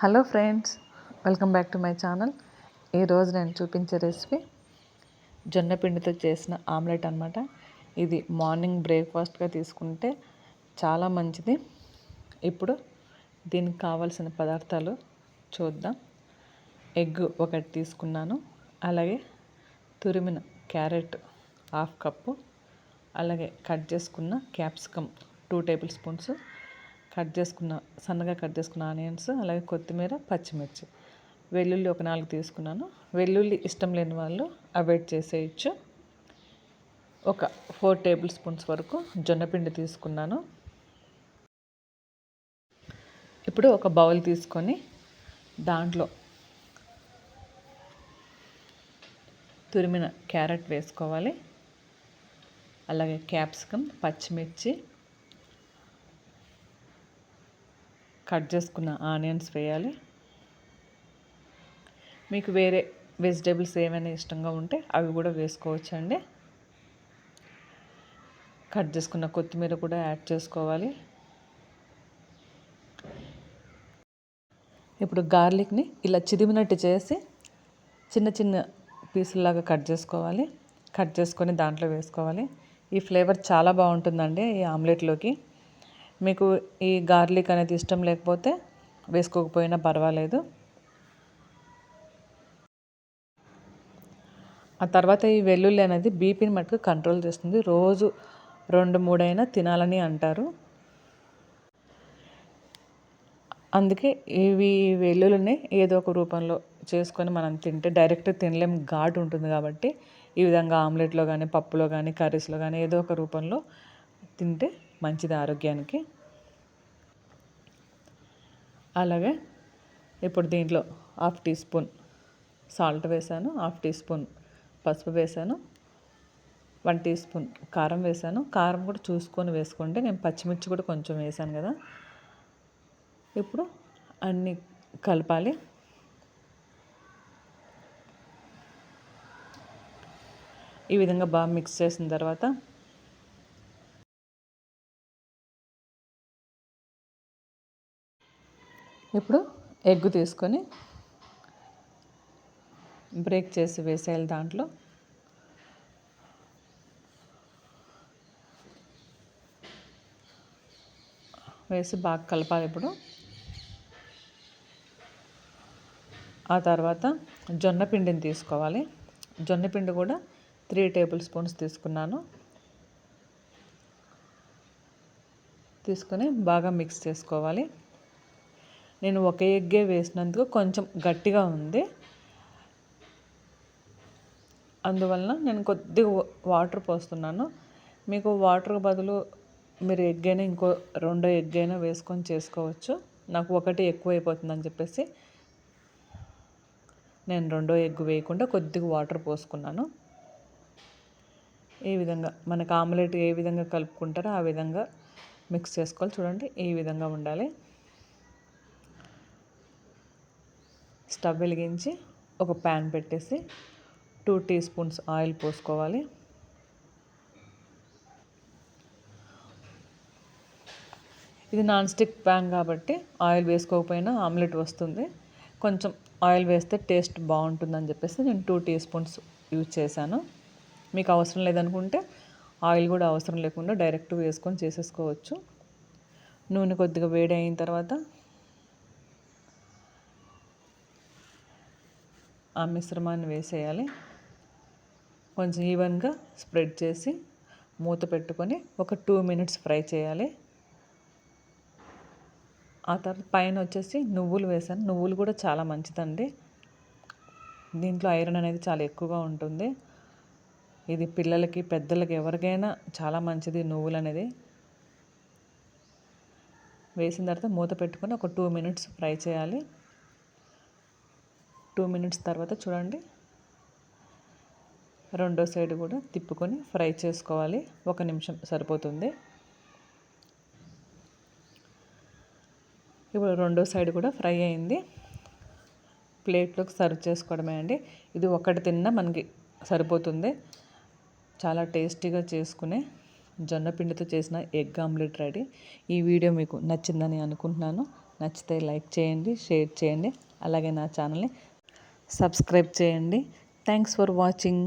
Hello friends welcome back to my channel. ఈరోజు నేను చూపించే రెసిపీ జొన్న పిండితో చేసిన ఆమ్లెట్ అనమాట ఇది మార్నింగ్ బ్రేక్ఫాస్ట్గా తీసుకుంటే చాలా మంచిది. ఇప్పుడు దీనికి కావాల్సిన పదార్థాలు చూద్దాం. ఎగ్ ఒకటి తీసుకున్నాను. అలాగే తురిమిన క్యారెట్ హాఫ్ కప్పు. అలాగే కట్ చేసుకున్న capsicum two tablespoons. Cut చేసుకున్న సన్నగా కట్ చేసుకున్న ఆనియన్స్ అలాగే కొత్తిమీర పచ్చిమిర్చి. వెల్లుల్లి ఒక నాలుగు తీసుకున్నాను. వెల్లుల్లి ఇష్టం లేని వాళ్ళు అవాయిడ్ చేసేయచ్చు. ఒక ఫోర్ టేబుల్ స్పూన్స్ వరకు జొన్నపిండి తీసుకున్నాను. ఇప్పుడు ఒక బౌల్ తీసుకొని దాంట్లో తురిమిన క్యారెట్ వేసుకోవాలి. అలాగే క్యాప్సికమ్ పచ్చిమిర్చి కట్ చేసుకున్న ఆనియన్స్ వేయాలి. మీకు వేరే వెజిటేబుల్స్ ఏమైనా ఇష్టంగా ఉంటే అవి కూడా వేసుకోవచ్చు అండి కట్ చేసుకున్న కొత్తిమీర కూడా యాడ్ చేసుకోవాలి. ఇప్పుడు గార్లిక్ని ఇలా చిదిమినట్టు చేసి చిన్న చిన్న పీసుల్లాగా కట్ చేసుకోవాలి. కట్ చేసుకొని దాంట్లో వేసుకోవాలి. ఈ ఫ్లేవర్ చాలా బాగుంటుందండి ఈ ఆమ్లెట్లోకి. మీకు ఈ గార్లిక్ అనేది ఇష్టం లేకపోతే వేసుకోకపోయినా పర్వాలేదు. ఆ తర్వాత ఈ వెల్లుల్లి అనేది బీపీని మటుకు కంట్రోల్ చేస్తుంది. రోజు రెండు మూడైనా తినాలని అంటారు. అందుకే ఇవి వెల్లుల్లిని ఏదో ఒక రూపంలో చేసుకొని మనం తింటే డైరెక్ట్ తినలేం. ఘాటు ఉంటుంది కాబట్టి ఈ విధంగా ఆమ్లెట్లో కానీ పప్పులో కానీ కర్రీస్లో కానీ ఏదో ఒక రూపంలో తింటే మంచిది ఆరోగ్యానికి. అలాగే ఇప్పుడు దీంట్లో హాఫ్ టీ స్పూన్ సాల్ట్ వేసాను హాఫ్ టీ స్పూన్ పసుపు వేసాను వన్ టీ స్పూన్ కారం వేసాను. కారం కూడా చూసుకొని వేసుకోండి నేను పచ్చిమిర్చి కూడా కొంచెం వేసాను కదా. ఇప్పుడు అన్నీ కలపాలి. ఈ విధంగా బాగా మిక్స్ చేసిన తర్వాత ఇప్పుడు ఎగ్ తీసుకొని బ్రేక్ చేసి వేసేయాలి దాంట్లో. వేసి బాగా కలపాలి ఇప్పుడు. ఆ తర్వాత జొన్న పిండిని తీసుకోవాలి. జొన్న పిండి కూడా త్రీ టేబుల్ స్పూన్స్ తీసుకున్నాను. తీసుకొని బాగా మిక్స్ చేసుకోవాలి. నేను ఒక ఎగ్గే వేసినందుకు కొంచెం గట్టిగా ఉంది. అందువలన నేను కొద్దిగా వాటర్ పోస్తున్నాను. మీకు వాటర్ బదులు మీరు ఎగ్ అయినా ఇంకో రెండో ఎగ్ అయినా వేసుకొని చేసుకోవచ్చు. నాకు ఒకటి ఎక్కువ అయిపోతుందని చెప్పేసి నేను రెండో ఎగ్ వేయకుండా కొద్దిగా వాటర్ పోసుకున్నాను. ఈ విధంగా మనకు ఆమ్లెట్ ఏ విధంగా కలుపుకుంటారో ఆ విధంగా మిక్స్ చేసుకోవాలి. చూడండి ఈ విధంగా ఉండాలి. స్టవ్ వెలిగించి ఒక ప్యాన్ పెట్టేసి టూ టీ స్పూన్స్ ఆయిల్ పోసుకోవాలి. ఇది నాన్ స్టిక్ ప్యాన్ కాబట్టి ఆయిల్ వేసుకోకపోయినా ఆమ్లెట్ వస్తుంది. కొంచెం ఆయిల్ వేస్తే టేస్ట్ బాగుంటుందని చెప్పేసి నేను టూ టీ స్పూన్స్ యూజ్ చేశాను. మీకు అవసరం లేదనుకుంటే ఆయిల్ కూడా అవసరం లేకుండా డైరెక్ట్ వేసుకొని చేసేసుకోవచ్చు. నూనె కొద్దిగా వేడి అయిన తర్వాత ఆ మిశ్రమాన్ని వేసేయాలి. కొంచెం ఈవెన్గా స్ప్రెడ్ చేసి మూత పెట్టుకొని ఒక టూ మినిట్స్ ఫ్రై చేయాలి. ఆ తర్వాత పైన వచ్చేసి నువ్వులు వేసాను. నువ్వులు కూడా చాలా మంచిదండి. దీంట్లో ఐరన్ అనేది చాలా ఎక్కువగా ఉంటుంది. ఇది పిల్లలకి పెద్దలకి ఎవరికైనా చాలా మంచిది నువ్వులు అనేది. వేసిన తర్వాత మూత పెట్టుకొని ఒక టూ మినిట్స్ ఫ్రై చేయాలి. టూ మినిట్స్ తర్వాత చూడండి. రెండో సైడ్ కూడా తిప్పుకొని ఫ్రై చేసుకోవాలి. ఒక నిమిషం సరిపోతుంది. ఇప్పుడు రెండో సైడ్ కూడా ఫ్రై అయింది. ప్లేట్లోకి సర్వ్ చేసుకోవడమే అండి. ఇది ఒకటి తిన్నా మనకి సరిపోతుంది. చాలా టేస్టీగా చేసుకునే జొన్న పిండితో చేసిన ఎగ్ ఆమ్లెట్ రెడీ. ఈ వీడియో మీకు నచ్చిందని అనుకుంటున్నాను. నచ్చితే లైక్ చేయండి షేర్ చేయండి. అలాగే నా ఛానల్ని సబ్స్క్రైబ్ చేయండి. Thanks for watching